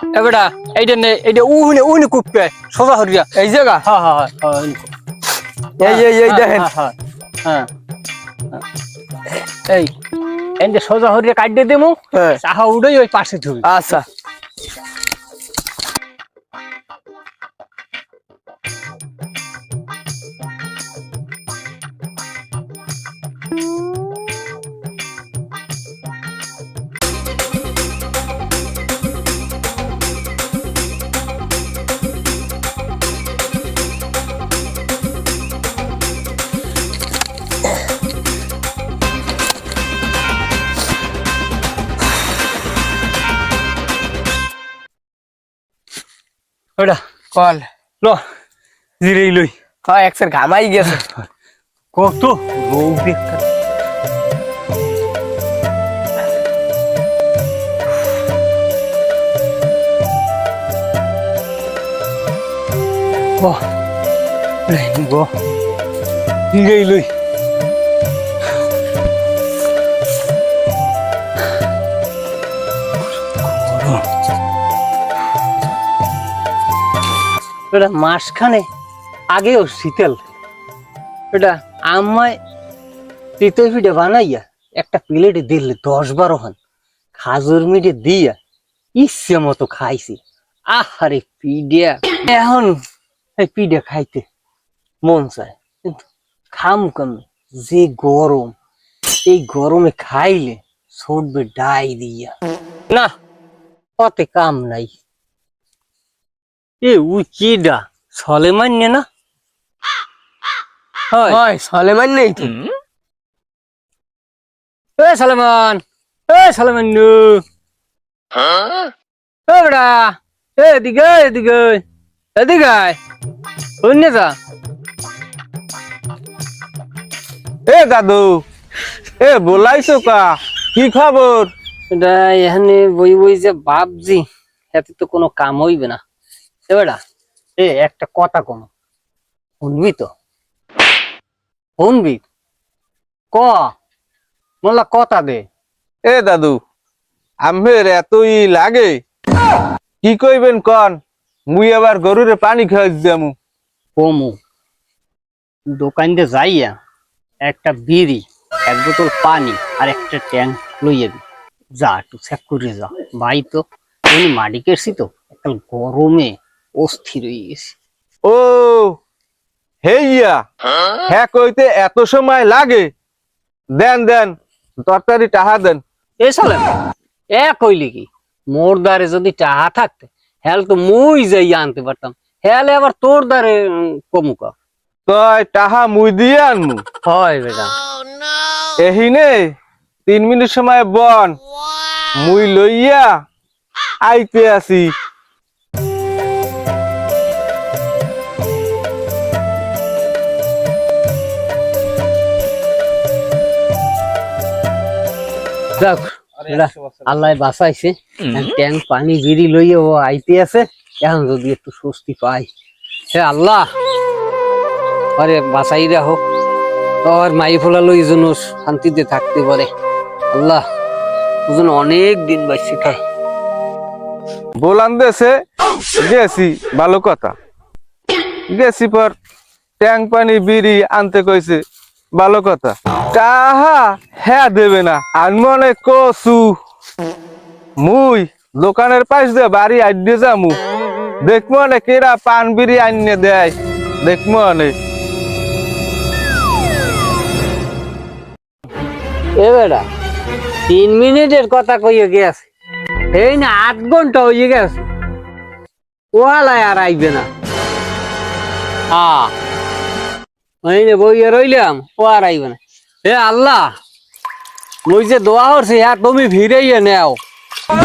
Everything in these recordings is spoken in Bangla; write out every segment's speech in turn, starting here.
এবারে এইটা নে এইটা উহুনে উহুনে কুপকে সোজা হরিয়া এই জায়গা? হ্যাঁ হ্যাঁ হ্যাঁ কুপ। এই এই এই দেখেন। হ্যাঁ, হ্যাঁ। এই এনতে সোজা হরিয়া দেবো হ্যাঁ। চাহা উড়েই ওই পাশে থুবি আচ্ছা। ওটা কল ল জিরেই লই হ্যাঁ একসের ঘামাই গেছে কত রোগ দেখতে বাহ গো জিরেই লই এটা মাসখানে আগেও শীতল। এটা আমায় চিতই পিঠে বানাইয়া একটা প্লেটে দিলে দশ বারো হন খাজুর মিটে দিয়া ইচ্ছে মতো খাইছি। আহারে পিডিয়া। এখন এই পিঠে খাইতে মন চায়, কিন্তু খাম কমে যে গরম, এই গরমে খাইলে সরবে ডাই দিয়া। না অতে কাম নাই। এ উই কিডা সলেমান না হয়। হয় সলেমান নেই তো। এ সালমান! এ সালমান নু। এ বড়া এ এদিকে এদিকে এদিকে। অন্য যা এ দাদু। এ বলাইছো কা? কি খবর? এটা এখানে বই বই যে ভাবছি এতে তো কোনো কাম হইবে না। এ এ একটা কথা কোন শুনবি তো? শুনবি? ক? মোলা কথা দে। এ দাদু আমের এতই লাগে। কি কইবেন কন? মুই আবার গরুরে পানি খাওয়াই দেমু কমু। দোকান দিয়ে যাইয়া একটা বিড়ি এক বোতল পানি আর একটা ট্যাঙ্ক লইয়া দি। যা একটু চেক করে যা। ভাই তো মাটি কেটছি তো। একটা গরমে অস্থির হয়ে গেছে। ও হেইয়া হ্যাঁ কইতে এত সময় লাগে। দেন দেন তরকারি টাহা দেন। এ সালে এ কইলি কি? মোর দ্বারে যদি টাহা থাকতে হেল তো মুই যাই আনতে পারতাম। হেলে আবার তোর দ্বারে কমুকা তয় টাহা মুই দিয়ে আনমু। হয় বেটা। এহিনে তিন মিনিট সময় বন। মুই লইয়া আইতে আসি। যাক আল্লাহ বাঁচাইছে। ট্যাঙ্ক পানি বিড়ি লইয়ে ও আইতে আছে। এখন যদি একটু স্বস্তি পাই। হে আল্লাহ! আরে বাঁচাই মাই ফোলা লই যেন শান্তিতে থাকতে পারে। আল্লাহ ও যেন অনেক দিন বাঁচতে থাকে বলান দেশে গেছি ভালো কথা। গেছি পর ট্যাঙ্ক পানি বিড়ি আনতে কইছে। ভালো কথা। টাহা হ্যাঁ দেবে না। আর মনে কসু মুই দোকানের পাশ দিয়ে বাড়ি আইডে যামু। দেখব এরা পান বিড়ি আনিয়ে দেয় দেখব অনেক এ বেটা তিন মিনিটের কথা কইয়ে গেছে। এই না আট ঘণ্টা হয়ে গেছে। ওয়ালায় আর আইবে না। হ্যাঁ ওই বইয়ে রইলাম ও আর আইব না। হে আল্লাহ, মুই যে দোয়া করছি হ্যাঁ তুমি ভিড়াইয়া নেও।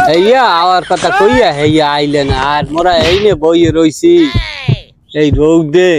হেইয়া আমার কথা কইয়া হেইয়া আইলে না, আর মোরা এই নে বইয়ে রইছি। এই রোগ দে।